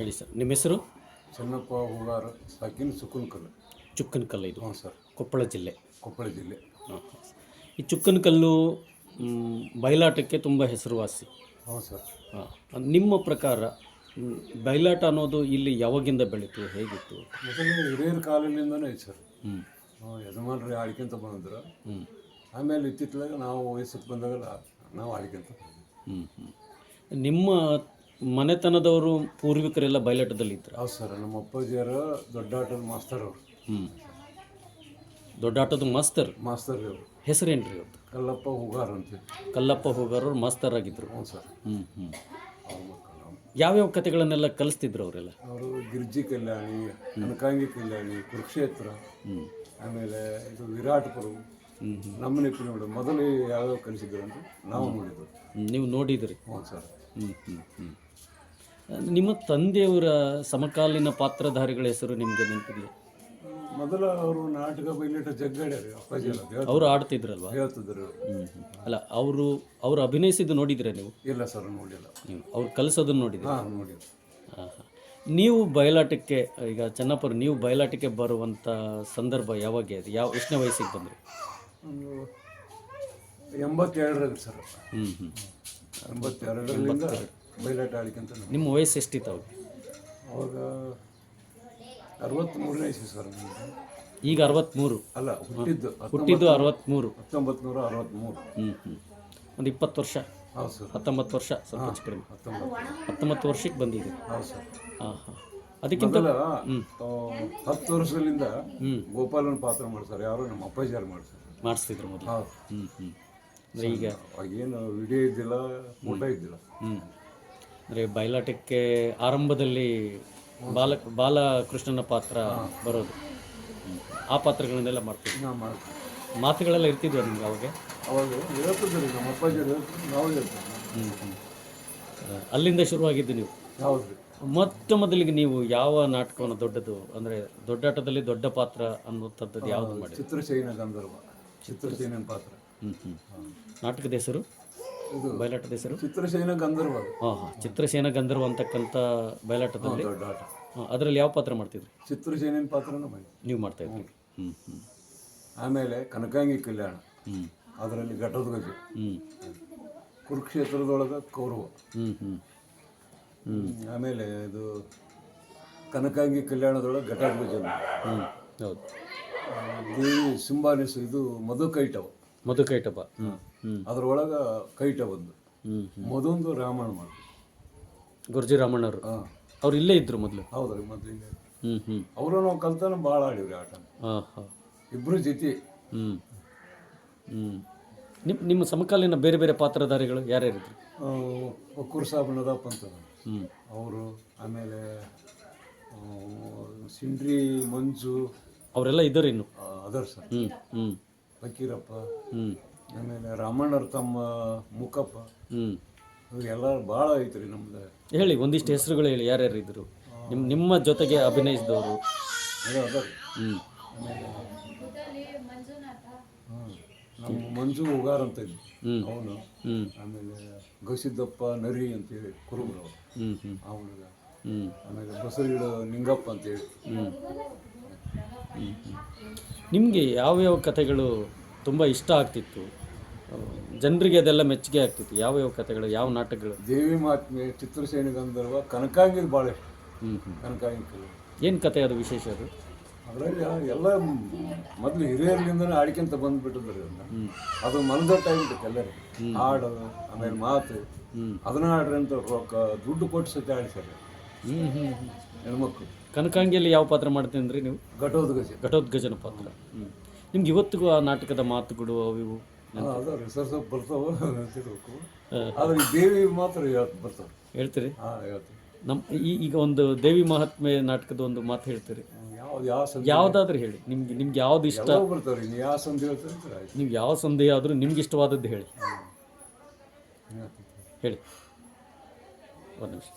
ಹೇಳಿ ಸರ್. ನಿಮ್ಮ ಹೆಸರು? ಚೆನ್ನಪ್ಪ ಹೂಗಾರ ಸಾಕಿನ ಸುಕುನ್ಕಲ್ಲು ಚುಕ್ಕನಕಲ್ಲು ಇದು? ಹಾಂ ಸರ್. ಕೊಪ್ಪಳ ಜಿಲ್ಲೆ. ಕೊಪ್ಪಳ ಜಿಲ್ಲೆ. ಹಾಂ ಈ ಚುಕ್ಕನಕಲ್ಲು ಕಲ್ಲು ಬಯಲಾಟಕ್ಕೆ ತುಂಬ ಹೆಸರುವಾಸಿ. ಹೌದು ಸರ್. ಹಾಂ ನಿಮ್ಮ ಪ್ರಕಾರ ಮ್, ಬಯಲಾಟ ಅನ್ನೋದು ಇಲ್ಲಿ ಯಾವಾಗಿಂದ ಬೆಳೀತು ಹೇಗಿತ್ತು? ಮೊದಲು ಹಿರಿಯರ ಕಾಲದಿಂದನೇ ಐತೆ ಸರ್. ಹ್ಞೂ ನಾವು ಯಜಮಾನ್ರಿ ಆಡ್ಕೊಂತ ಬಂದಿದ್ರು ಹ್ಞೂ ಆಮೇಲೆ ಇತ್ತಿತ್ತಲಾಗ ನಾವು ವಯಸ್ಸಿಗೆ ಬಂದಾಗ ನಾವು ಆಡ್ಕೊಂತ ಬಂದ್ವಿ. ಹ್ಞೂ ಹ್ಞೂ ನಿಮ್ಮ ಮನೆತನದವರು ಪೂರ್ವಿಕರೆಲ್ಲ ಬಯಲಾಟದಲ್ಲಿ ಇದ್ರು? ಹೌದು ಸರ್ ನಮ್ಮ ಅಪ್ಪಾಜಿಯರು ದೊಡ್ಡ ಆಟದ ಮಾಸ್ತರ್ ಅವರು. ಹ್ಞೂ ದೊಡ್ಡಾಟದ ಮಾಸ್ತರ್? ಮಾಸ್ತರ್ ಅವರು ಹೆಸರೇನು ರೀ ಅವ್ರದ್ದು ಕಲ್ಲಪ್ಪ ಹೂಗಾರ್ ಅಂತ. ಕಲ್ಲಪ್ಪ ಹೋಗಾರವ್ರು ಮಾಸ್ತರ್ ಆಗಿದ್ರು. ಹ್ಞೂ ಸರ್. ಹ್ಞೂ ಹ್ಞೂ ಅವ್ರ ಮಕ್ಕಳು. ನಾವು ಯಾವ್ಯಾವ ಕತೆಗಳನ್ನೆಲ್ಲ ಕಲಿಸ್ತಿದ್ರು ಅವರೆಲ್ಲ? ಅವರು ಗಿರ್ಜಿ ಕಲ್ಯಾಣಿ ಕನಕಾಂಗಿ ಕಲ್ಯಾಣಿ ಕುರುಕ್ಷೇತ್ರ ಹ್ಞೂ ಆಮೇಲೆ ಇದು ವಿರಾಟ್ ಪರ್ವ ನಮ್ಮ ನೆಪ್ಪಿನ ಮೊದಲು ಯಾವ್ಯಾವ ಕಲಿಸಿದ್ರು ಅಂತ ನಾವು ನೋಡಿದ್ವಿ. ನೀವು ನೋಡಿದ್ರಿ? ಹ್ಞೂ ಸರ್. ಹ್ಞೂ ಹ್ಞೂ ಹ್ಞೂ ನಿಮ್ಮ ತಂದೆಯವರ ಸಮಕಾಲೀನ ಪಾತ್ರಧಾರಿಗಳ ಹೆಸರು ನಿಮಗೆ ನೆನಪಿದೆಯಾ? ಮೊದಲ ಅವರು ನಾಟಕ ಬೈಲಿಟ್ಟ ಜಗ್ಗಡೆ ಅವರು ಆಡ್ತಿದ್ರಲ್ವಾ? ಹೇಳ್ತಿದ್ರು ಅಲ್ಲ ಅವರು ಅವರು ಅಭಿನಯಿಸಿದ್ದು ನೋಡಿದ್ರೆ ನೀವು? ಇಲ್ಲ ಸರ್ ನೋಡಿಲ್ಲ. ಅವ್ರು ಕಲಿಸೋದನ್ನು ನೋಡಿದ್ರೆ? ಹಾಂ ನೋಡಿಲ್ಲ ಹಾಂ ಹಾಂ ನೀವು ಬಯಲಾಟಕ್ಕೆ ಈಗ ಚೆನ್ನಪ್ಪರು ನೀವು ಬಯಲಾಟಕ್ಕೆ ಬರುವಂಥ ಸಂದರ್ಭ ಯಾವಾಗ ಅದು? ಯಾವ ಎಷ್ಟನೇ ವಯಸ್ಸಿಗೆ ಬಂದ್ರಿ? ಒಂದು ಎಂಬತ್ತೆರಡರಾಗ ಸರ್. ಹ್ಞೂ ಹ್ಞೂ ಎಂಬತ್ತೆರಡರಿಂದ ಬೈಲಾಟ ಆಡ್ಕೊಂತ ನಾವು. ನಿಮ್ಮ ವಯಸ್ಸು ಎಷ್ಟಿತ್ತು ಅವಾಗ ಅವಾಗ ಅರವತ್ತ್ಮೂರನೇ ಇಸ್ವಿ ಸರ್ ನಮ್ದು. ಈಗ ಅರವತ್ತ್ಮೂರು ಅಲ್ಲ ಹುಟ್ಟಿದ್ದು ಹುಟ್ಟಿದ್ದು ಅರವತ್ತ್ಮೂರು ಹತ್ತೊಂಬತ್ತು ನೂರ ಅರವತ್ತ್ಮೂರು ಹ್ಞೂ ಹ್ಞೂ ಒಂದು ಇಪ್ಪತ್ತು ವರ್ಷ. ಹೌದು ಸರ್. ಹತ್ತೊಂಬತ್ತು ವರ್ಷ ಸ್ವಲ್ಪ ಹೆಚ್ಚು ಕಡಿಮೆ. ಹತ್ತೊಂಬತ್ತು. ಹತ್ತೊಂಬತ್ತು ವರ್ಷಕ್ಕೆ ಬಂದಿದೆ. ಹೌದು ಸರ್. ಹಾಂ ಹಾಂ. ಅದಕ್ಕಿಂತ ಮೊದಲ ಆ, ಹತ್ತು ವರ್ಷದಿಂದ ಹ್ಞೂ ಗೋಪಾಲನ ಪಾತ್ರ ಮಾಡ್ತಾರೆ. ಯಾರು ನಮ್ಮ ಅಪ್ಪಾಜಿಯಾರು ಮಾಡ್ತಾರೆ ಮಾಡಿಸ್ತಿದ್ರು ಮೊದಲು. ಹೌದು. ಹ್ಞೂ ಹ್ಞೂ ಅಂದರೆ ಈಗ ಏನು ವಿಡಿಯೋ ಇದ್ದಿಲ್ಲ ಊಟ ಇದ್ದಿಲ್ಲ. ಹ್ಞೂ ಅಂದರೆ ಬಯಲಾಟಕ್ಕೆ ಆರಂಭದಲ್ಲಿ ಬಾಲ ಬಾಲಕೃಷ್ಣನ ಪಾತ್ರ ಬರೋದು. ಆ ಪಾತ್ರಗಳನ್ನೆಲ್ಲ ಮಾಡ್ತೀವಿ. ನಾ ಮಾಡ್ತೀವಿ. ಮಾತುಗಳೆಲ್ಲ ಇರ್ತಿದ್ವ ನಿಮ್ಗೆ ಅವಾಗ? ಅವಾಗ ಹೇಳ್ತಿದ್ರಿ ನಮ್ಮ ಹೇಳ್ತಿದ್ರು ನಾವು ಹೇಳ್ತೀವಿ ಅಲ್ಲಿಂದ ಶುರುವಾಗಿದ್ದು ನೀವು? ಹೌದು ರೀ ಮೊಟ್ಟ ಮೊದಲಿಗೆ ನೀವು ಯಾವ ನಾಟಕವನ್ನು ದೊಡ್ಡದು ಅಂದರೆ ದೊಡ್ಡಾಟದಲ್ಲಿ ದೊಡ್ಡ ಪಾತ್ರ ಅನ್ನುವಂಥದ್ದು ಯಾವುದು ಮಾಡಿ ಚಿತ್ರಶೈನ ಗಂಧರ್ವ ಚಿತ್ರಶೈನ ಪಾತ್ರ. ಹ್ಞೂ ಹ್ಞೂ ನಾಟಕದ ಹೆಸರು? ಇದು ಬಯಲಾಟದ ಹೆಸರು? ಚಿತ್ರಸೇನ ಗಂಧರ್ವ. ಹಾಂ ಹಾಂ. ಚಿತ್ರಸೇನ ಗಂಧರ್ವ ಅಂತಕ್ಕಂಥ ಬಯಲಾಟದಲ್ಲಿ? ದೊಡ್ಡ ಆಟ. ಹಾಂ ಅದರಲ್ಲಿ ಯಾವ ಪಾತ್ರ ಮಾಡ್ತಿದ್ರಿ? ಚಿತ್ರಸೇನ ಪಾತ್ರನೂ ಮಾಡಿ ನೀವು ಮಾಡ್ತಾ ಇದ್ರಿ. ಹ್ಞೂ ಹ್ಞೂ ಆಮೇಲೆ ಕನಕಾಂಗಿ ಕಲ್ಯಾಣ. ಹ್ಞೂ ಅದರಲ್ಲಿ ಘಟದ ಗಜ ಹ್ಞೂ ಕುರುಕ್ಷೇತ್ರದೊಳಗೆ ಕೌರವ. ಹ್ಞೂ ಹ್ಞೂ ಆಮೇಲೆ ಇದು ಕನಕಾಂಗಿ ಕಲ್ಯಾಣದೊಳಗೆ ಘಟೋದ್ಗಜ. ಹ್ಞೂ ಹೌದು. ದೇವಿ ಸಿಂಬಾನಿಸು ಇದು ಮಧು ಕೈಟವ ಮಧು ಕೈಟಪ್ಪ. ಅದ್ರೊಳಗ ಕೈಟ ಬಂದು. ಮದೊಂದು ರಾಮಾಯಣ ಮಾಡಿ ಗುರ್ಜಿ ರಾಮಣ್ಣವರು. ಹಾಂ. ಅವ್ರು ಇಲ್ಲೇ ಇದ್ರು ಮೊದಲು. ಹೌದ್ರಿ ಇಲ್ಲೇ ಹ್ಞೂ ಹ್ಞೂ ಅವರು ನಾವು ಕಲ್ತಾನ ಭಾಳ ಆಡಿವ್ರಿ ಆಟ. ಹಾಂ ಹಾಂ. ಇಬ್ಬರು ಜೊತೆ. ಹ್ಞೂ ಹ್ಞೂ ನಿಮ್ಮ ನಿಮ್ಮ ಸಮಕಾಲೀನ ಬೇರೆ ಬೇರೆ ಪಾತ್ರಧಾರಿಗಳು ಯಾರ್ಯಾರಿದ್ರು ಒಕ್ಕೂರು ಸಾಬ್ ನದಪ್ಪ ಅಂತ ಹ್ಞೂ ಅವರು ಆಮೇಲೆ ಸಿಂಡ್ರಿ ಮಂಜು. ಅವರೆಲ್ಲ ಇದ್ದಾರೆ ಇನ್ನು. Other sir. ಹ್ಞೂ ಹ್ಞೂ ಫಕೀರಪ್ಪ ಹ್ಞೂ ಆಮೇಲೆ ರಾಮಣ್ಣರ ತಮ್ಮ ಮುಖಪ್ಪ ಹ್ಞೂ ಬಹಳ ಭಾಳ ಐತ್ರಿ ನಮ್ದು. ಹೇಳಿ ಒಂದಿಷ್ಟು ಹೆಸರುಗಳು ಹೇಳಿ ಯಾರ್ಯಾರು ಇದ್ರು ನಿಮ್ಮ ನಿಮ್ಮ ಜೊತೆಗೆ ಅಭಿನಯಿಸಿದವರು. ಅದೇ ಅದ ಹ್ಞೂ ನಮ್ಮ ಮಂಜು ಉಗಾರ್ ಅಂತ ಇದ್ವಿ ಹ್ಞೂ ಅವನು. ಹ್ಞೂ ಆಮೇಲೆ ಗಸಿದ್ದಪ್ಪ ನರಿ ಅಂತೇಳಿ ಕುರುಬರು ಹ್ಞೂ ಹ್ಞೂ ಅವನಿಗೆ ಹ್ಞೂ ಆಮೇಲೆ ಬಸರಿಗಿಡ ನಿಂಗಪ್ಪ ಅಂತೇಳಿ. ಹ್ಞೂ ನಿಮಗೆ ಯಾವ್ಯಾವ ಕಥೆಗಳು ತುಂಬ ಇಷ್ಟ ಆಗ್ತಿತ್ತು? ಜನರಿಗೆ ಅದೆಲ್ಲ ಮೆಚ್ಚುಗೆ ಆಗ್ತಿತ್ತು. ಯಾವ ಯಾವ ಕಥೆಗಳು ಯಾವ ನಾಟಕಗಳು? ದೇವಿ ಮಾತ್ಮೆ ಚಿತ್ರಸೇನೆ ಗಂಧರ್ವ ಕನಕಾಂಗಿದ ಭಾಳ ಇಷ್ಟ. ಹ್ಞೂ ಹ್ಞೂ ಕನಕಾಂಗಿ ಕಲೆ. ಏನು ಕತೆ ಅದು ವಿಶೇಷ ಅದು? ಅದರಲ್ಲಿ ಎಲ್ಲ ಮೊದಲು ಹಿರಿಯರಿಂದನೇ ಆಡ್ಕೊಂತ ಬಂದ್ಬಿಟ್ಟಿದ್ರು ಅದನ್ನ ಅದು ಮನದಟ್ಟಾಗಿಬಿಟ್ಟು ಎಲ್ಲರಿಗೆ ಹಾಡು ಆಮೇಲೆ ಮಾತು. ಹ್ಞೂ ಅದನ್ನ ಆಡ್ರಿ ಅಂತ ರೊಕ್ಕ ದುಡ್ಡು ಕೊಟ್ಟು ಸತಿ ಆಡಿಸ್ತಾರೆ ಹ್ಞೂ ಹ್ಞೂ ಹ್ಞೂ ಹೆಣ್ಮಕ್ಳು. ಕನಕಾಂಗಿಯಲ್ಲಿ ಯಾವ ಪಾತ್ರ ಮಾಡ್ತೀನಿ ಅಂದ್ರೆ ನೀವು? ಘಟೋದ್ಗಜ. ಘಟೋದ್ಗಜನ ಪಾತ್ರ. ಹ್ಞೂ ನಿಮ್ಗೆ ಇವತ್ತಿಗೂ ಆ ನಾಟಕದ ಮಾತುಗಳು ಅವು ಅದ ಬರ್ತಾವ ಆದ್ರೆ ದೇವಿ ಮಾತ್ರ ಬರ್ತಾವೆ. ಹೇಳ್ತೀರಿ? ಹಾಂ ಹೇಳ್ತೀವಿ. ನಮ್ಮ ಈ ಈಗ ಒಂದು ದೇವಿ ಮಹಾತ್ಮೆ ನಾಟಕದ ಒಂದು ಮಾತು ಹೇಳ್ತೀರಿ? ಯಾವ್ದು ಯಾವ ಸಂಧಿ? ಯಾವುದಾದ್ರೂ ಹೇಳಿ. ನಿಮ್ಗೆ ನಿಮ್ಗೆ ಯಾವ್ದು ಇಷ್ಟ? ನಿಮ್ಗೆ ಬರ್ತಾವ್ರಿ. ನೀವು ಯಾವ ಸಂಧಿ ಹೇಳ್ತಾರೆ ಆಯ್ತು. ನೀವು ಯಾವ ಸಂದೇಹ ಆದರೂ ನಿಮ್ಗೆ ಇಷ್ಟವಾದದ್ದು ಹೇಳಿ. ಹೇಳಿ. ಒಂದು ನಿಮಿಷ.